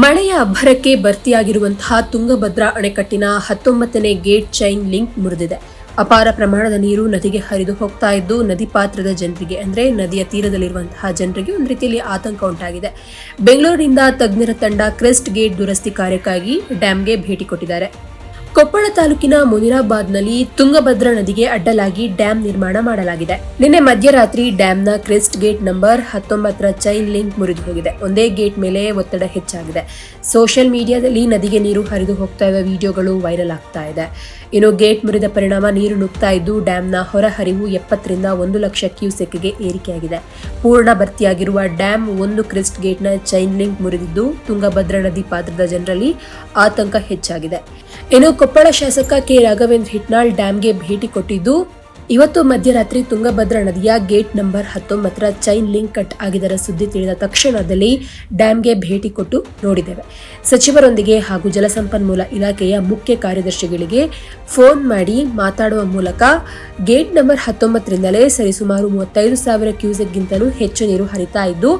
ಮಳೆಯ ಅಬ್ಬರಕ್ಕೆ ಭರ್ತಿಯಾಗಿರುವಂತಹ ತುಂಗಭದ್ರಾ ಅಣೆಕಟ್ಟಿನ ಹತ್ತೊಂಬತ್ತನೇ ಗೇಟ್ ಚೈನ್ ಲಿಂಕ್ ಮುರಿದಿದೆ. ಅಪಾರ ಪ್ರಮಾಣದ ನೀರು ನದಿಗೆ ಹರಿದು ಹೋಗ್ತಾ ಇದ್ದು, ನದಿ ಪಾತ್ರದ ಜನರಿಗೆ ಅಂದರೆ ನದಿಯ ತೀರದಲ್ಲಿರುವಂತಹ ಜನರಿಗೆ ಒಂದು ರೀತಿಯಲ್ಲಿ ಆತಂಕ ಉಂಟಾಗಿದೆ. ಬೆಂಗಳೂರಿನಿಂದ ತಜ್ಞರ ತಂಡ ಕ್ರೆಸ್ಟ್ ಗೇಟ್ ದುರಸ್ತಿ ಕಾರ್ಯಕ್ಕಾಗಿ ಡ್ಯಾಮ್ಗೆ ಭೇಟಿ ಕೊಟ್ಟಿದ್ದಾರೆ. ಕೊಪ್ಪಳ ತಾಲೂಕಿನ ಮುನಿರಾಬಾದ್ನಲ್ಲಿ ತುಂಗಭದ್ರಾ ನದಿಗೆ ಅಡ್ಡಲಾಗಿ ಡ್ಯಾಂ ನಿರ್ಮಾಣ ಮಾಡಲಾಗಿದೆ. ನಿನ್ನೆ ಮಧ್ಯರಾತ್ರಿ ಡ್ಯಾಂನ ಕ್ರೆಸ್ಟ್ ಗೇಟ್ ನಂಬರ್ ಹತ್ತೊಂಬತ್ತರ ಚೈನ್ ಲಿಂಕ್ ಮುರಿದು ಹೋಗಿದೆ. ಒಂದೇ ಗೇಟ್ ಮೇಲೆ ಒತ್ತಡ ಹೆಚ್ಚಾಗಿದೆ. ಸೋಷಿಯಲ್ ಮೀಡಿಯಾದಲ್ಲಿ ನದಿಗೆ ನೀರು ಹರಿದು ಹೋಗ್ತಾ ಇರುವ ವಿಡಿಯೋಗಳು ವೈರಲ್ ಆಗ್ತಾ ಇದೆ. ಇನ್ನು ಗೇಟ್ ಮುರಿದ ಪರಿಣಾಮ ನೀರು ನುಗ್ತಾ ಇದ್ದು, ಡ್ಯಾಂನ ಹೊರಹರಿವು ಎಪ್ಪತ್ತರಿಂದ ಒಂದು ಲಕ್ಷ ಕ್ಯೂಸೆಕ್ಗೆ ಏರಿಕೆಯಾಗಿದೆ. ಪೂರ್ಣ ಭರ್ತಿಯಾಗಿರುವ ಡ್ಯಾಂ ಒಂದು ಕ್ರೆಸ್ಟ್ ಗೇಟ್ನ ಚೈನ್ ಲಿಂಕ್ ಮುರಿದಿದ್ದು, ತುಂಗಭದ್ರಾ ನದಿ ಪಾತ್ರದ ಜನರಲ್ಲಿ ಆತಂಕ ಹೆಚ್ಚಾಗಿದೆ. ಇನ್ನು ಕೊಪ್ಪಳ ಶಾಸಕ ಕೆ. ರಾಘವೇಂದ್ರ ಹಿಟ್ನಾಳ್ ಡ್ಯಾಂಗೆ ಭೇಟಿ ಕೊಟ್ಟಿದ್ದು, ಇವತ್ತು ಮಧ್ಯರಾತ್ರಿ ತುಂಗಭದ್ರಾ ನದಿಯ ಗೇಟ್ ನಂಬರ್ ಹತ್ತೊಂಬತ್ತರ ಚೈನ್ ಲಿಂಕ್ ಕಟ್ ಆಗಿದರ ಸುದ್ದಿ ತಿಳಿದ ತಕ್ಷಣದಲ್ಲಿ ಡ್ಯಾಂಗೆ ಭೇಟಿ ಕೊಟ್ಟು ನೋಡಿದ್ದೇವೆ. ಸಚಿವರೊಂದಿಗೆ ಹಾಗೂ ಜಲಸಂಪನ್ಮೂಲ ಇಲಾಖೆಯ ಮುಖ್ಯ ಕಾರ್ಯದರ್ಶಿಗಳಿಗೆ ಫೋನ್ ಮಾಡಿ ಮಾತಾಡುವ ಮೂಲಕ ಗೇಟ್ ನಂಬರ್ ಹತ್ತೊಂಬತ್ತರಿಂದಲೇ ಸರಿಸುಮಾರು ಮೂವತ್ತೈದು ಸಾವಿರ ಕ್ಯೂಸೆಕ್ಗಿಂತಲೂ ಹೆಚ್ಚು ನೀರು ಹರಿತಾ ಇದ್ದು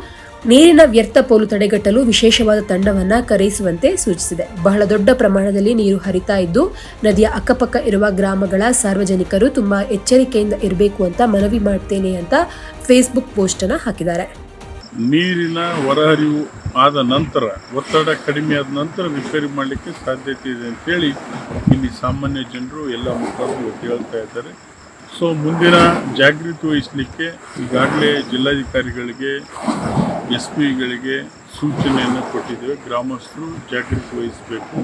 ನೀರಿನ ವ್ಯರ್ಥ ಪೋಲು ತಡೆಗಟ್ಟಲು ವಿಶೇಷವಾದ ತಂಡವನ್ನ ಕರೆಯಿಸುವಂತೆ ಸೂಚಿಸಿದೆ. ಬಹಳ ದೊಡ್ಡ ಪ್ರಮಾಣದಲ್ಲಿ ನೀರು ಹರಿತಾ ಇದ್ದು, ನದಿಯ ಅಕ್ಕಪಕ್ಕ ಇರುವ ಗ್ರಾಮಗಳ ಸಾರ್ವಜನಿಕರು ತುಂಬಾ ಎಚ್ಚರಿಕೆಯಿಂದ ಇರಬೇಕು ಅಂತ ಮನವಿ ಮಾಡ್ತೇನೆ ಅಂತ ಫೇಸ್ಬುಕ್ ಪೋಸ್ಟ್ ಅನ್ನ ಹಾಕಿದ್ದಾರೆ. ನೀರಿನ ಹೊರಹರಿವು ಆದ ನಂತರ, ಒತ್ತಡ ಕಡಿಮೆ ಆದ ನಂತರ ರಿಪೇರಿ ಮಾಡಲಿಕ್ಕೆ ಸಾಧ್ಯತೆ ಇದೆ ಅಂತೇಳಿ ಇಲ್ಲಿ ಸಾಮಾನ್ಯ ಜನರು ಎಲ್ಲ ಒತ್ತಿ ಹೇಳ್ತಾ ಇದ್ದಾರೆ. ಸೊ ಮುಂದಿನ ಜಾಗೃತಿ ವಹಿಸಲಿಕ್ಕೆ ಈಗಾಗಲೇ ಜಿಲ್ಲಾಧಿಕಾರಿಗಳಿಗೆ ಎಸ್ ಪಿಗಳಿಗೆ ಸೂಚನೆಯನ್ನು ಕೊಟ್ಟಿದ್ದೇವೆ. ಗ್ರಾಮಸ್ಥರು ಜಾಗೃತಿ ವಹಿಸಬೇಕು.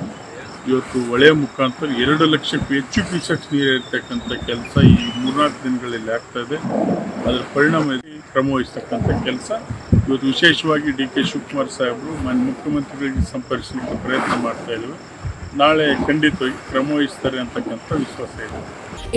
ಇವತ್ತು ಹೊಳೆಯ ಮುಖಾಂತರ ಎರಡು ಲಕ್ಷಕ್ಕೂ ಹೆಚ್ಚು ಕ್ಯೂಸೆಕ್ಸ್ ನೀರು ಇರ್ತಕ್ಕಂಥ ಕೆಲಸ ಈ ಮೂರ್ನಾಲ್ಕು ದಿನಗಳಲ್ಲಿ ಆಗ್ತಾ ಇದೆ. ಅದರ ಪರಿಣಾಮ ಕ್ರಮ ವಹಿಸ್ತಕ್ಕಂಥ ಕೆಲಸ. ಇವತ್ತು ವಿಶೇಷವಾಗಿ ಡಿ ಕೆ ಶಿವಕುಮಾರ್ ಸಾಹೇಬರು ಮಾನ್ಯ ಮುಖ್ಯಮಂತ್ರಿಗಳಿಗೆ ಸಂಪರ್ಕಿಸಲಿಕ್ಕೆ ಪ್ರಯತ್ನ ಮಾಡ್ತಾ ಇದ್ದೇವೆ. ನಾಳೆ ಖಂಡಿತ ಕ್ರಮ ವಹಿಸ್ತಾರೆ ಅಂತಕ್ಕಂಥ ವಿಶ್ವಾಸ ಇದೆ.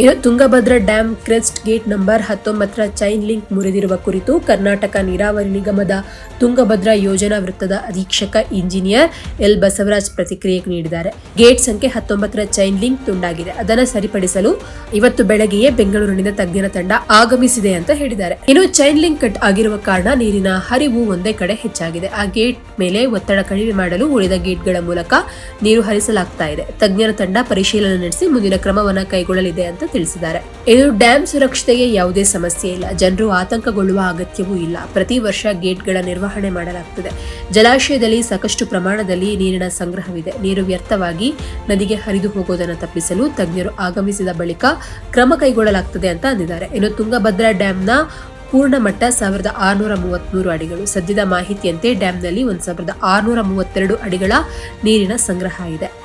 ಇನ್ನು Tungabhadra dam crest gate number ಹತ್ತೊಂಬತ್ತರ ಚೈನ್ ಲಿಂಕ್ ಮುರಿದಿರುವ ಕುರಿತು ಕರ್ನಾಟಕ ನೀರಾವರಿ ನಿಗಮದ ತುಂಗಭದ್ರಾ ಯೋಜನಾ ವೃತ್ತದ ಅಧೀಕ್ಷಕ ಇಂಜಿನಿಯರ್ ಎಲ್ ಬಸವರಾಜ್ ಪ್ರತಿಕ್ರಿಯೆ ನೀಡಿದ್ದಾರೆ. ಗೇಟ್ ಸಂಖ್ಯೆ ಹತ್ತೊಂಬತ್ತರ ಚೈನ್ ಲಿಂಕ್ ತುಂಡಾಗಿದೆ. ಅದನ್ನು ಸರಿಪಡಿಸಲು ಇವತ್ತು ಬೆಳಗ್ಗೆಯೇ ಬೆಂಗಳೂರಿನಿಂದ ತಜ್ಞರ ತಂಡ ಆಗಮಿಸಿದೆ ಅಂತ ಹೇಳಿದ್ದಾರೆ. ಇನ್ನು ಚೈನ್ ಲಿಂಕ್ ಕಟ್ ಆಗಿರುವ ಕಾರಣ ನೀರಿನ ಹರಿವು ಒಂದೇ ಕಡೆ ಹೆಚ್ಚಾಗಿದೆ. ಆ ಗೇಟ್ ಮೇಲೆ ಒತ್ತಡ ಕಡಿಮೆ ಮಾಡಲು ಉಳಿದ ಗೇಟ್ಗಳ ಮೂಲಕ ನೀರು ಹರಿಸಲಾಗ್ತಾ ಇದೆ. ತಜ್ಞರ ತಂಡ ಪರಿಶೀಲನೆ ನಡೆಸಿ ಮುಂದಿನ ಕ್ರಮವನ್ನು ಕೈಗೊಳ್ಳಲಿದೆ ಅಂತ ತಿಳಿಸಿದ್ದಾರೆ. ಇದು ಡ್ಯಾಂ ಸುರಕ್ಷತೆಗೆ ಯಾವುದೇ ಸಮಸ್ಯೆ ಇಲ್ಲ. ಜನರು ಆತಂಕಗೊಳ್ಳುವ ಅಗತ್ಯವೂ ಇಲ್ಲ. ಪ್ರತಿ ವರ್ಷ ಗೇಟ್ಗಳ ನಿರ್ವಹಣೆ ಮಾಡಲಾಗ್ತದೆ. ಜಲಾಶಯದಲ್ಲಿ ಸಾಕಷ್ಟು ಪ್ರಮಾಣದಲ್ಲಿ ನೀರಿನ ಸಂಗ್ರಹವಿದೆ. ನೀರು ವ್ಯರ್ಥವಾಗಿ ನದಿಗೆ ಹರಿದು ಹೋಗೋದನ್ನು ತಪ್ಪಿಸಲು ತಜ್ಞರು ಆಗಮಿಸಿದ ಬಳಿಕ ಕ್ರಮ ಕೈಗೊಳ್ಳಲಾಗ್ತದೆ ಅಂತ ಅಂದಿದ್ದಾರೆ. ಇನ್ನು ತುಂಗಭದ್ರಾ ಡ್ಯಾಂನ ಪೂರ್ಣ ಮಟ್ಟ ಸಾವಿರದ ಆರುನೂರ ಮೂವತ್ಮೂರು ಅಡಿಗಳು. ಸದ್ಯದ ಮಾಹಿತಿಯಂತೆ ಡ್ಯಾಂನಲ್ಲಿ ಒಂದು ಸಾವಿರದ ಆರುನೂರ ಮೂವತ್ತೆರಡು ಅಡಿಗಳ ನೀರಿನ ಸಂಗ್ರಹ ಇದೆ.